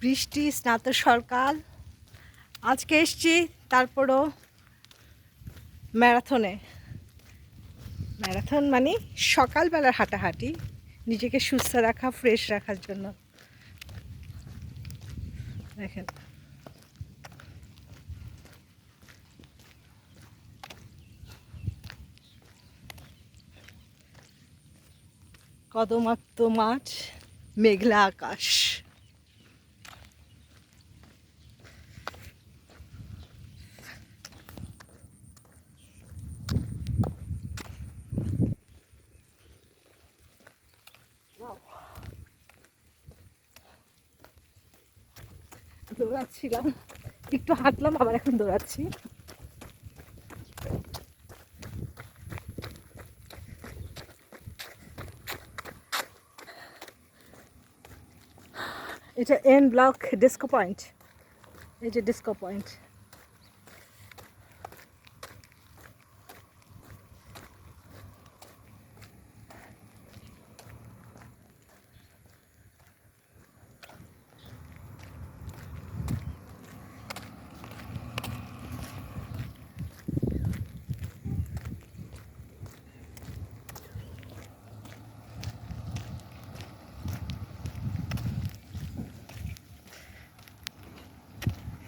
বৃষ্টি, স্নাত সরকাল। আজকে এসছি, তারপরও ম্যারাথনে। ম্যারাথন মানে সকালবেলার হাঁটাহাঁটি, নিজেকে সুস্থ রাখা ফ্রেশ রাখার জন্য। দেখেন। কদমাক্ত মাঠ, মেঘলা আকাশ। দৌড়াচ্ছিলাম। একটু হাঁটলাম, আবার এখন দৌড়াচ্ছি। এটা এন ব্লক ডিস্কো পয়েন্ট এই যে ডিস্কো পয়েন্ট